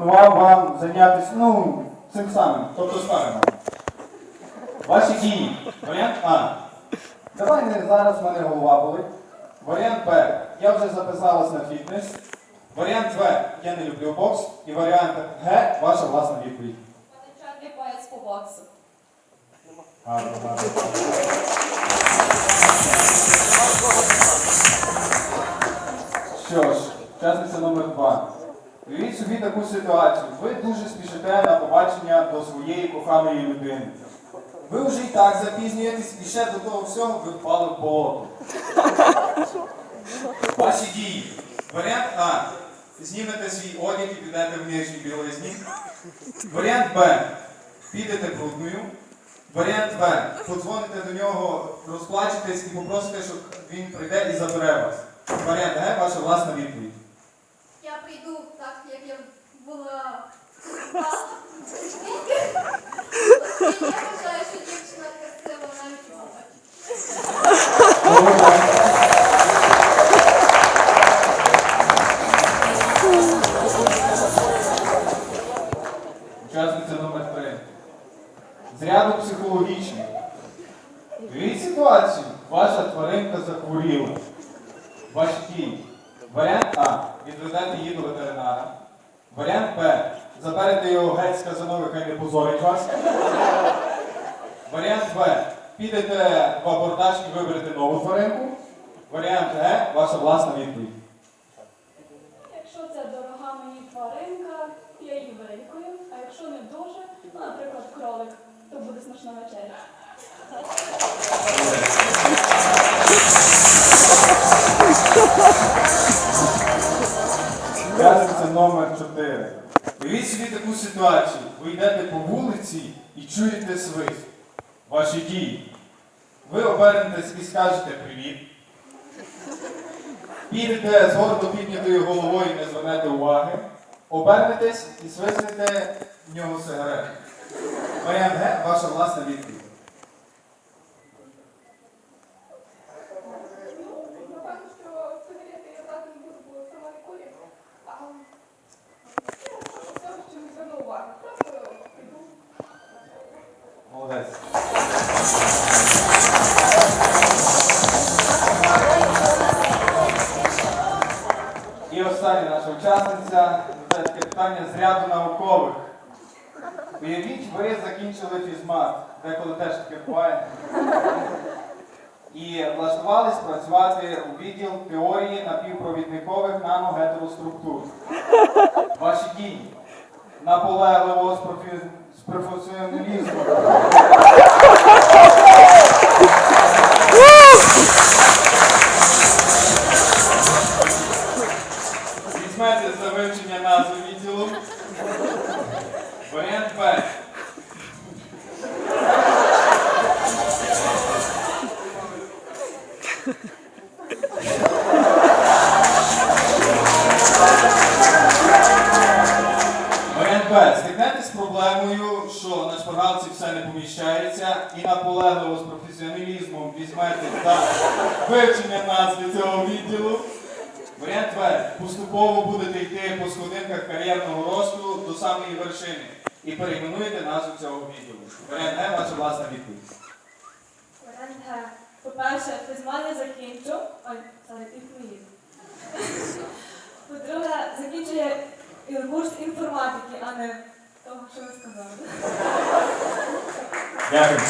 запропонував вам зайнятися, ну, цим самим, тобто спарингом. Ваші дії. Варіант А. Давай не зараз в мене голова болить. Варіант Б. Я вже записалась на фітнес. Варіант В. Я не люблю бокс. І варіант Г. Ваша власна відповідь. Мене Чарлі боєць по боксу. Гарно, гарно. Що ж, учасниця номер два. Уявіть собі таку ситуацію. Ви дуже спішите на побачення до своєї коханої людини. Ви вже і так запізнюєтесь, і ще до того всього ви впали в болото. Ваші дії. Варіант А. Знімете свій одяг і підете в нижній білизні. Варіант Б. Підете брудною. Варіант В. Подзвоните до нього, розплачетесь і попросите, щоб він прийде і забере вас. Варіант Г. Ваша власна відповідь. Прийду так, як я була. Вважаю, що дівчина красива навіть у. Учасниця номер 3. З ряду психологічних. Дивіть ситуацію. Ваша тваринка захворіла. Дії. Варіант А. Відведете її до ветеринара. Варіант Б. Заберете його геть з казанови, хай не позорить вас. Варіант В. Підете в абордаж і виберете нову тваринку. Варіант Г. Ваша власна відповідь. Якщо це дорога мені тваринка, я її вилікую, а якщо не дуже, ну, наприклад, кролик, то буде смачна вечеря. В'язниця номер 4. Уявіть собі таку ситуацію. Ви йдете по вулиці і чуєте свист. Ваші дії. Ви обернетесь і скажете привіт. Підете з гордо піднятою головою не звернете уваги. Обернетесь і свиснете в нього сигарету. Варіант Г, ваша власна відповідь. Напевно, що сигарети я брати не буду, бо сама не курю. А я все, що не зверну уваги. Просто піду. Молодець. І остання наша учасниця це питання з ряду наукових. Уявіть, ви закінчили фізмат, деколи теж таке буває. І влаштувались працювати у відділ теорії напівпровідникових наногетероструктур. Ваші дії наполегливо з, профі... з професіоналізмом. Візьмете за вивчення назви відділу. Варіант Б. Варіант Стикнетесь з проблемою, що на шпаргалці все не поміщається, і наполегливо з професіоналізмом візьмете за вивчення назви цього відділу. Варіант В. Поступово будете йти по сходинках кар'єрного росту до самої вершини і перейменуєте назву цього відділу. Варіант Г. Ваша власна відповідь. Е, курс інформатики, а не того, що ви сказали. Дякую.